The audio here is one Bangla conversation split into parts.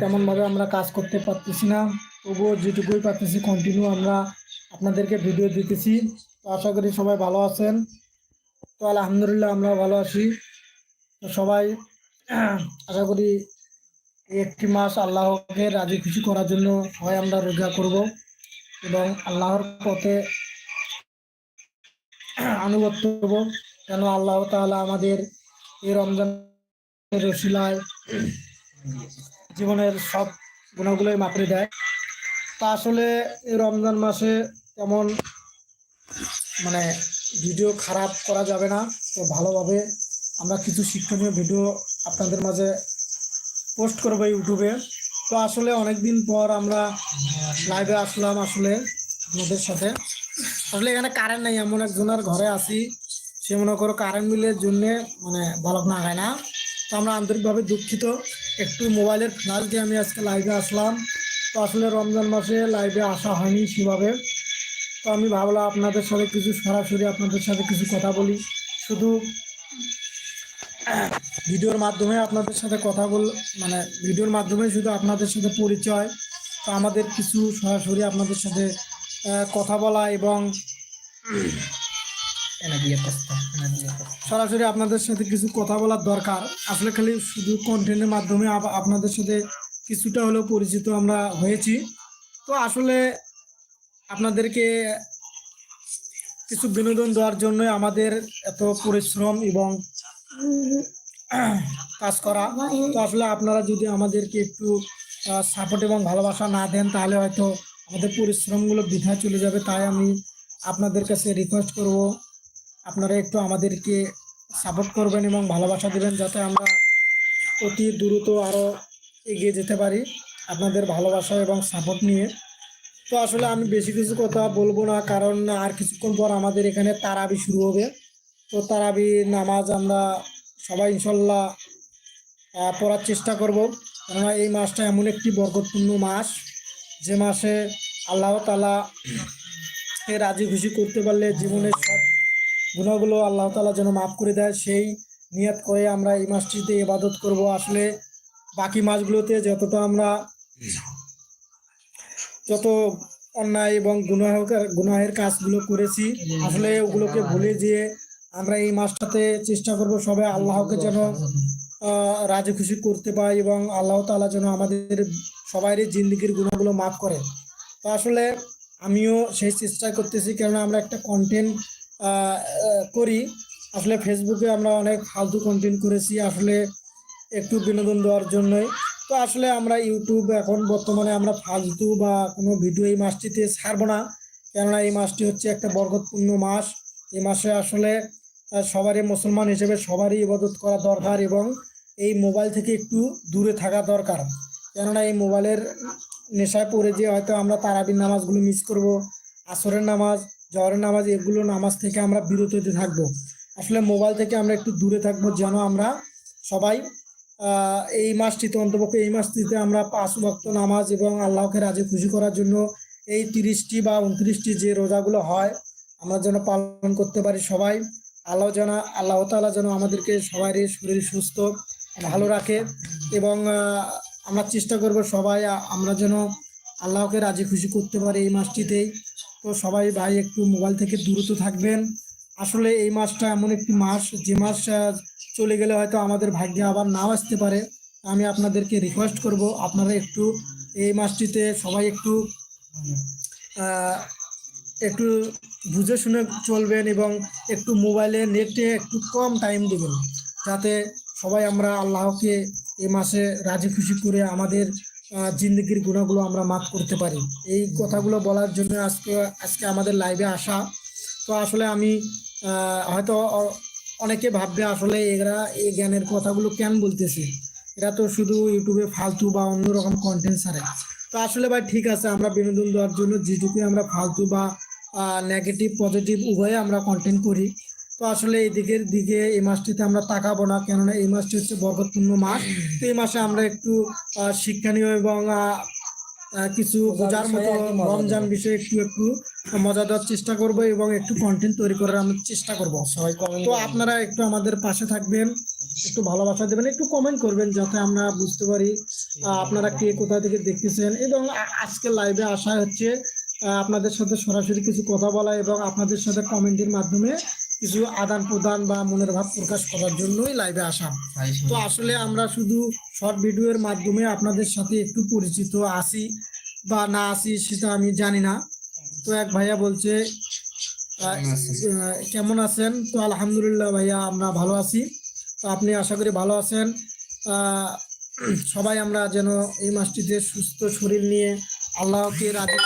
তেমনভাবে আমরা কাজ করতে পারতেছি না। তবুও যেটুকুই পারতেছি কন্টিনিউ আমরা আপনাদেরকে ভিডিও দিতেছি। তো আশা করি সবাই ভালো আছেন। তো আলহামদুলিল্লাহ আমরা ভালো আছি। তো সবাই, আশা করি একটি মাস আল্লাহকে রাজি খুশি করার জন্য সবাই আমরা রোজা করব এবং আল্লাহর পথে আনুগত্য করব। কেন আল্লাহ তাআলা আমাদের এই রমজান রসিলায় জীবনের সব গুণাগুলোই মাপড়ে দেয়। তা আসলে এই রমজান মাসে তেমন মানে ভিডিও খারাপ করা যাবে না। তো ভালোভাবে আমরা কিছু শিক্ষণীয় ভিডিও আপনাদের মাঝে পোস্ট করব ইউটিউবে। তো আসলে অনেক দিন পর আমরা লাইভে আসলাম আসলে আপনাদের সাথে। আসলে এখানে কারেন্ট নেই, এমন একজনের ঘরে আসি সে মনে করো কারেন্ট বিলের জন্যে মানে বলক না হয় না। তো আমরা আন্তরিকভাবে দুঃখিত। একটু মোবাইলের ফ্ল্যাশ দিয়ে আমি আজকে লাইভে আসলাম। তো আসলে রমজান মাসে লাইভে আসা হয়নি সেভাবে। তো আমি ভাবলাম আপনাদের সাথে কিছু সরাসরি আপনাদের সাথে কিছু কথা বলি। শুধু ভিডিওর মাধ্যমে আপনাদের সাথে কথা বল মানে ভিডিওর মাধ্যমে শুধু আপনাদের সাথে পরিচয়। তো আমাদের কিছু সরাসরি আপনাদের সাথে কথা বলা এবং সরাসরি আপনাদের সাথে কিছু কথা বলার দরকার। আসলে খালি শুধু কন্টেন্টের মাধ্যমে আপ- আপনাদের সাথে কিছুটা হলেও পরিচিত আমরা হয়েছি। তো আসলে আপনাদেরকে কিছু বিনোদন দেওয়ার জন্যই আমাদের এত পরিশ্রম এবং কাজ করা। তো আসলে আপনারা যদি আমাদেরকে একটু সাপোর্ট এবং ভালোবাসা না দেন, তাহলে হয়তো আমাদের পরিশ্রমগুলো বৃথা চলে যাবে। তাই আমি আপনাদের কাছে রিকোয়েস্ট করব আপনারা একটু আমাদেরকে সাপোর্ট করবেন এবং ভালোবাসা দেবেন যাতে আমরা অতি দ্রুত আরও এগিয়ে যেতে পারি আপনাদের ভালোবাসা এবং সাপোর্ট নিয়ে। তো আসলে আমি বেশি কিছু কথা বলব না, কারণ আর কিছুক্ষণ পর আমাদের এখানে তারাবি শুরু হবে। তো তারাবি নামাজ আমরা সবাই ইনশাল্লাহ পড়ার চেষ্টা করব। কেননা এই মাসটা এমন একটি বরকতপূর্ণ মাস, যে মাসে আল্লাহ তালা রাজি খুশি করতে পারলে জীবনের সব গুণাগুলো আল্লাহ তালা যেন মাফ করে দেয়। সেই নিয়াত করে আমরা এই মাসটিতে ইবাদত করব। আসলে বাকি মাসগুলোতে যতটা আমরা যত অন্যায় এবং গুনাহ গুনাহের কাজগুলো করেছি, আসলে ওগুলোকে ভুলে যেয়ে আমরা এই মাসটাতে চেষ্টা করব সবাই আল্লাহকে যেন রাজি খুশি করতে পাই এবং আল্লাহ তাআলা যেন আমাদের সবারই জিন্দগির গুণাগুলো মাফ করে তো আসলে আমিও সেই চেষ্টা করতেছি। কেননা আমরা একটা কন্টেন্ট করি। আসলে ফেসবুকে আমরা অনেক ফালতু কন্টেন্ট করেছি। আসলে একটু বিনোদন দেওয়ার জন্যই। তো আসলে আমরা ইউটিউব এখন বর্তমানে আমরা ফালতু বা কোনো ভিডিও এই মাসটিতে ছাড়বো না। কেননা এই মাসটি হচ্ছে একটা বরকতপূর্ণ মাস। এই মাসে আসলে সবারই মুসলমান হিসেবে সবারই ইবাদত করা দরকার এবং এই মোবাইল থেকে একটু দূরে থাকা দরকার। কেননা এই মোবাইলের নেশায় পড়ে যে হয়তো আমরা তারাবির নামাজগুলো মিস করব, আসরের নামাজ জহরের নামাজ, এগুলো নামাজ থেকে আমরা বিরত হতে থাকব। আসলে মোবাইল থেকে আমরা একটু দূরে থাকব, যেন আমরা সবাই এই মাসটিতে, অন্তপক্ষে এই মাসটিতে আমরা পাঁচ ওয়াক্ত নামাজ এবং আল্লাহকে রাজে, খুশি করার জন্য এই তিরিশটি বা উনত্রিশটি যে রোজাগুলো হয়, আমরা যেন পালন করতে পারি সবাই। আল্লাহ যেন, আল্লাহ তাআলা যেন আমাদেরকে সবারই শরীর সুস্থ, ভালো রাখে এবং আমরা চেষ্টা করব সবাই, আমরা যেন আল্লাহকে রাজি, খুশি করতে পারি এই মাসটিতেই। তো সবাই ভাই একটু মোবাইল থেকে দূরত থাকবেন। আসলে এই মাসটা এমন একটি মাস, যে মাস চলে গেলে হয়তো আমাদের ভাগ্যে আবার নাও আসতে পারে। আমি আপনাদেরকে রিকোয়েস্ট করব, আপনারা একটু এই মাসটিতে সবাই একটু একটু বুঝে শুনে চলবেন এবং একটু মোবাইলে নেটে একটু কম টাইম দেবেন। যাতে সবাই আমরা আল্লাহকে এই মাসে রাজি খুশি করে আমাদের জিন্দগির গুণাগুলো আমরা মাফ করতে পারি। এই কথাগুলো বলার জন্য আজকে আজকে আমাদের লাইভে আসা। তো আসলে আমি হয়তো অনেকে ভাববে আসলে এরা এই জ্ঞানের কথাগুলো কেন বলতেছে? এরা তো শুধু ইউটিউবে ফালতু বা অন্যরকম কন্টেন্ট ছাড়ে। তো আসলে ভাই ঠিক আছে, আমরা বিনোদন দেওয়ার জন্য যেটুকু আমরা ফালতু বা নেগেটিভ পজিটিভ উভয়ে আমরা কন্টেন্ট করি। তো আসলে এই দিকের দিকে এই মাসটিতে আমরা তাকাবো না কেননা এই মাসটি হচ্ছে বরকতপূর্ণ মাস। তো এই মাসে আমরা একটু শিক্ষণীয় এবং কিছু বোঝার মতো রমজান বিষয়ে একটু একটু মজা দেওয়ার চেষ্টা করব এবং একটু কন্টেন্ট তৈরি করার আমি চেষ্টা করব। সবাই তো আপনারা একটু আমাদের পাশে থাকবেন একটু ভালোবাসা দেবেন একটু কমেন্ট করবেন যাতে আমরা বুঝতে পারি আপনারা কে কোথা থেকে দেখতেছেন এবং আজকে লাইভে আসা হচ্ছে আপনাদের সাথে সরাসরি কিছু কথা বলা এবং আপনাদের সাথে কমেন্টের মাধ্যমে কিছু আদান প্রদান বা মনের ভাব প্রকাশ করার জন্যই লাইভে আসা। তো আসলে আমরা শুধু শর্ট ভিডিওর মাধ্যমে আপনাদের সাথে একটু পরিচিত আছি বা না আছি সেটা আমি জানি না। তো এক ভাইয়া বলছে কেমন আছেন? তো আলহামদুলিল্লাহ ভাইয়া আমরা ভালো আছি। তো আপনি আশা করি ভালো আছেন। সবাই আমরা যেন এই মাসটিতে সুস্থ শরীর নিয়ে আল্লাহকে রাজি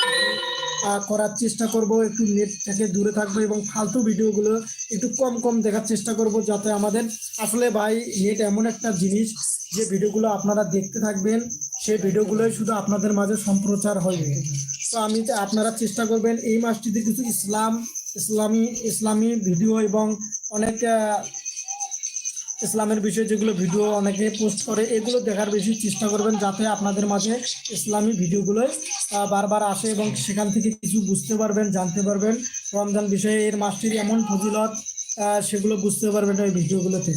করার চেষ্টা করব, একটু নেট থেকে দূরে থাকব এবং ফালতু ভিডিওগুলো একটু কম কম দেখার চেষ্টা করব যাতে আমাদের, আসলে ভাই, নেট এমন একটা জিনিস যে ভিডিওগুলো আপনারা দেখতে থাকবেন, সেই ভিডিওগুলোই শুধু আপনাদের মাঝে সম্প্রচার হবে তো আমি আপনারা চেষ্টা করবেন এই মাসটিতে কিছু ইসলাম, ইসলামী ইসলামী ভিডিও এবং অনেক ইসলামের বিষয়ে যেগুলো ভিডিও অনেকে পোস্ট করে, এগুলো দেখার বেশি চেষ্টা করবেন যাতে আপনাদের মাঝে ইসলামী ভিডিওগুলো বারবার আসে এবং সেখান থেকে কিছু বুঝতে পারবেন, জানতে পারবেন। রমজান বিষয়ে এর মাসটির এমন ফজিলত সেগুলো বুঝতে পারবেন ওই ভিডিওগুলোতে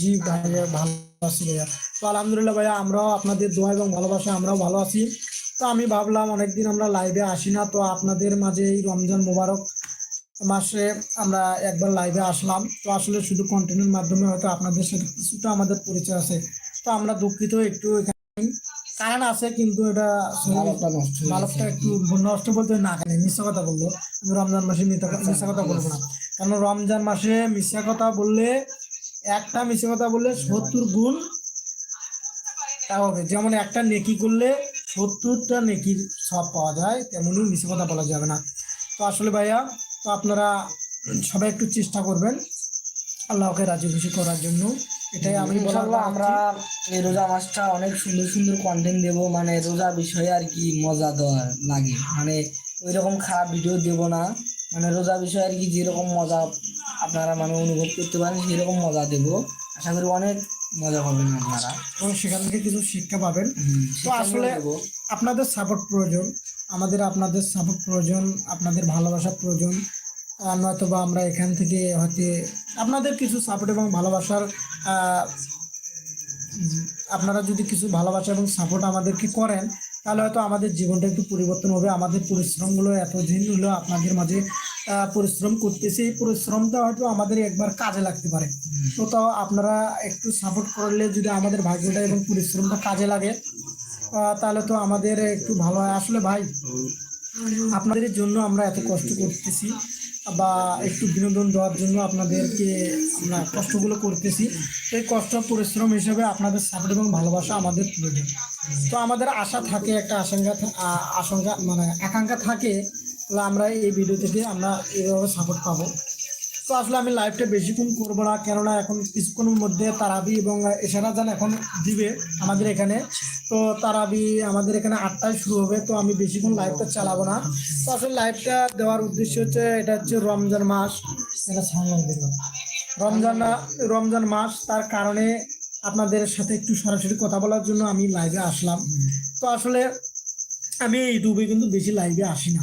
জি ভাইয়া, ভালো আছি ভাইয়া। তো আলহামদুলিল্লাহ ভাইয়া, আমরাও আপনাদের দোয়া এবং ভালোবাসা আমরাও ভালো আছি। তো আমি ভাবলাম অনেকদিন আমরা লাইভে আসি না, তো আপনাদের মাঝে এই রমজান মোবারক মাসে আমরা একবার লাইভে আসলাম। তো আসলে শুধু কন্টেন্টের মাধ্যমে হয়তো আপনাদের সাথে কিছুটা আমাদের পরিচয় আছে। তো আমরা দুঃখিত একটু এখানে। কারণ আছে কিন্তু এটা মালকটা নষ্ট একটু নষ্ট বলতে না কেন মিথ্যা কথা বলল রমজান মাসে মিথ্যা কথা- মিথ্যা কথা বলব না। কারণ রমজান মাসে মিথ্যা কথা বললে একটা মিথ্যা কথা বললে সত্তর গুণ তা হবে। যেমন একটা নেকি করলে সত্তরটা নেকির সব পাওয়া যায় তেমনই মিথ্যা কথা বলা যাবে না। তো আসলে ভাইয়া তো আপনারা সবাই একটু চেষ্টা করবেন। আল্লাহকে রাজি খুশি করার জন্য। এটাই আমি ইনশাল্লাহ আমরা এই রোজা মাসটা অনেক সুন্দর সুন্দর কন্টেন্ট দেব। মানে রোজা বিষয়ে আর কি মজা দেওয়ার লাগে। মানে ওই রকম খারাপ ভিডিও দেব না। মানে রোজা বিষয়ে আর কি যেরকম মজা আপনারা মানে অনুভব করতে পারেন সেরকম মজা দেব। আশা করি অনেক মজা পাবেন আপনারা। এবং সেখান থেকে কিছু শিক্ষা পাবেন। তো আসলে আপনাদের সাপোর্ট প্রয়োজন। আমাদের আপনাদের সাপোর্ট প্রয়োজন। আপনাদের ভালোবাসা প্রয়োজন। আর নয়তো বা আমরা এখান থেকে হয়তো আপনাদের কিছু সাপোর্ট এবং ভালোবাসার আপনারা যদি কিছু ভালোবাসা এবং সাপোর্ট আমাদেরকে করেন, তাহলে হয়তো আমাদের জীবনটা একটু পরিবর্তন হবে। আমাদের পরিশ্রমগুলো এতদিন হলো আপনাদের মাঝে পরিশ্রম করতেছি। এই পরিশ্রমটা হয়তো আমাদের একবার কাজে লাগতে পারে। তো তাও আপনারা একটু সাপোর্ট করলে যদি আমাদের ভাগ্যটা এবং পরিশ্রমটা কাজে লাগে তাহলে তো আমাদের একটু ভালো হয়। আসলে ভাই, আপনাদের জন্য আমরা এত কষ্ট করতেছি। বা একটু বিনোদন দেওয়ার জন্য আপনাদেরকে আমরা কষ্টগুলো করতেছি। এই কষ্ট, পরিশ্রম হিসেবে আপনাদের সাপোর্ট এবং ভালোবাসা আমাদের প্রয়োজন। তো আমাদের আশা থাকে, একটা আশঙ্কা আশঙ্কা মানে আকাঙ্ক্ষা থাকে তাহলে আমরা এই ভিডিও থেকে আমরা এইভাবে সাপোর্ট পাবো। তো আসলে আমি লাইভটা বেশিক্ষণ করব না, কেননা এখন কিছুক্ষণের মধ্যে তারাবি এবং এছাড়া যান এখন দিবে আমাদের এখানে। তো তারাবি, আমাদের এখানে আটটায় শুরু হবে, তো আমি বেশিক্ষণ লাইভটা চালাবো না। তো আসলে লাইভটা দেওয়ার উদ্দেশ্য হচ্ছে, এটা হচ্ছে রমজান মাস। এটা সামনে দিল রমজান রমজান মাস, তার কারণে আপনাদের সাথে একটু সরাসরি কথা বলার জন্য আমি লাইভে আসলাম। তো আসলে আমি ইউটিউবে কিন্তু বেশি লাইভে আসি না।